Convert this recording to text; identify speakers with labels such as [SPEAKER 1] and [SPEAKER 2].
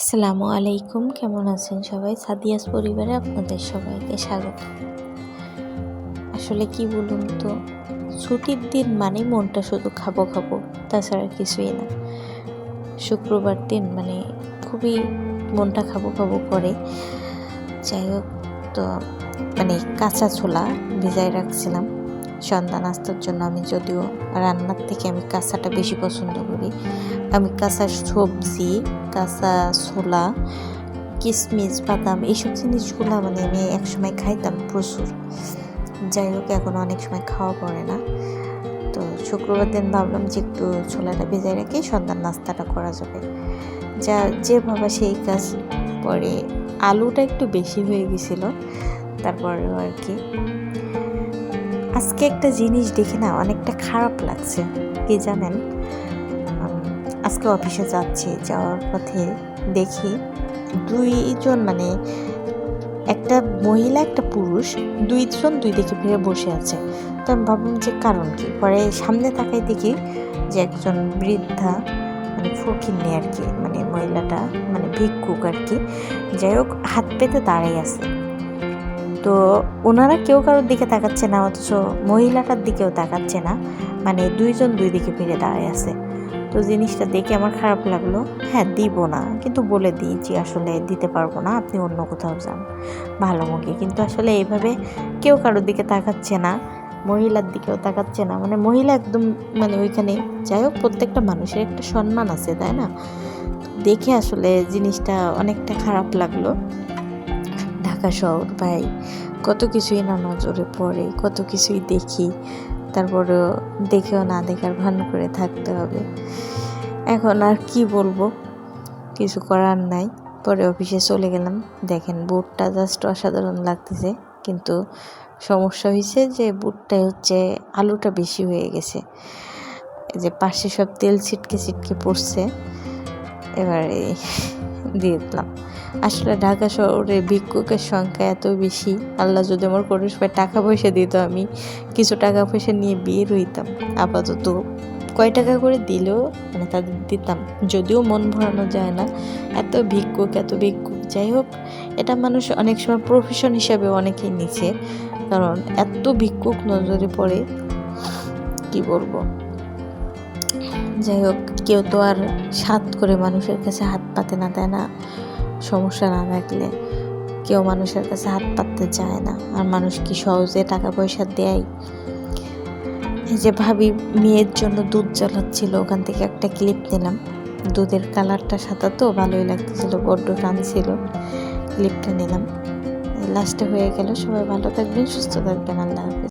[SPEAKER 1] আসসালামু আলাইকুম, কেমন আছেন সবাই? সাদিয়াস পরিবারে আপনাদের সবাইকে স্বাগত। আসলে কি বলুন তো, ছুটির দিন মানে মনটা শুধু খাব খাব, তাছাড়া কিছুই না। শুক্রবার দিন মানে খুবই মনটা খাব খাব করে। যাই হোক, তো মানে কাঁচা ছোলা ভিজায় রাখছিলাম। সন্ধ্যা নাস্তার জন্য আমি যদিও রান্নার থেকে আমি কাঁচাটা বেশি পছন্দ করি। আমি কাঁচা সবজি কাঁচা ছোলা কিশমিশ বাদাম এইসব জিনিসগুলো মানে আমি একসময় খাইতাম প্রচুর। যাই হোক, এখন অনেক সময় খাওয়া পড়ে না। তো শুক্রবার দিন ভাবলাম যে একটু ছোলাটা ভেজায় রেখে সন্ধ্যার নাস্তাটা করা যাবে। যা যে ভাবা সেই কাজ পরে আলুটা একটু বেশি হয়ে গেছিল, তারপরেও আর কি। আজকে একটা জিনিস দেখে না অনেকটা খারাপ লাগছে। কি জানেন? আজকে অফিসে যাচ্ছি, যাওয়ার পথে দেখি দুইজন মানে একটা মহিলা, একটা পুরুষ, দুইজন দুই দিকে ফিরে বসে আছে। তো আমি ভাবলাম যে কারণ কি? পরে সামনে তাকাই দেখি যে একজন বৃদ্ধা মানে ফকিন্নি আর কি মানে মহিলাটা মানে ভিক্ষুক আর কি। যাই হোক, হাত পেতে দাঁড়াই আছে। তো ওনারা কেউ কারোর দিকে তাকাচ্ছে না, অথচ মহিলাটার দিকেও তাকাচ্ছে না। মানে দুইজন দুই দিকে ফিরে দাঁড়ায় আছে। তো জিনিসটা দেখে আমার খারাপ লাগল। হ্যাঁ দিব না, কিন্তু বলে যে আসলে দিতে পারব না, আপনি অন্য কোথাও যান। ভালো মুখে কিন্তু আসলে এইভাবে কেউ কারোর দিকে তাকাচ্ছে না, মহিলার দিকেও তাকাচ্ছে না। মানে মহিলা একদম মানে ওইখানে, যাই হোক, প্রত্যেকটা মানুষের একটা সম্মান আছে, তাই না? দেখে আসলে জিনিসটা অনেকটা খারাপ লাগল। ঢাকা শহর ভাই, কত কিছুই না নজরে পড়ে, কত কিছুই দেখি, তারপরেও দেখেও না দেখার ভান করে থাকতে হবে। এখন আর কি বলব? কিছু করার নাই। পরে অফিসে চলে গেলাম। দেখেন, বুটটা জাস্ট অসাধারণ লাগতেছে, কিন্তু সমস্যা হয়েছে যে বুটটায় হচ্ছে আলুটা বেশি হয়ে গেছে। যে পাশে সব তেল ছিটকে ছিটকে পড়ছে। এবারে দিয়ে দিলাম। আসলে ঢাকা শহরে ভিক্ষুকের সংখ্যা এত বেশি, আল্লাহ যদি আমার কোনো সময় টাকা পয়সা দিত, আমি কিছু টাকা পয়সা নিয়ে বিয়ে রইতাম আপাতত কয় টাকা করে দিলেও মানে তাদের দিতাম। যদিও মন ভরানো যায় না, এত ভিক্ষুক এত ভিক্ষুক। যাই হোক, এটা মানুষ অনেক সময় প্রফেশন হিসাবে অনেকেই নিচ্ছে কারণ এত ভিক্ষুক নজরে পড়ে, কি বলব? যাই হোক, কেউ তো আর সাত করে মানুষের কাছে হাত পাতে না দেয় না? সমস্যা না থাকলে কেউ মানুষের কাছে হাত পাততে চায় না। আর মানুষ কি সহজে টাকা পয়সা দেয়? এই যে ভাবি মেয়ের জন্য দুধ জ্বালাচ্ছিল, ওখান থেকে একটা ক্লিপ নিলাম। দুধের কালারটা সাদা তো, ভালোই লাগতেছিল, বড্ড টান ছিল। ক্লিপটা নিলাম। লাস্টে হয়ে গেল, সবাই ভালো থাকবেন, সুস্থ থাকবেন, আল্লাহ হাফিজ।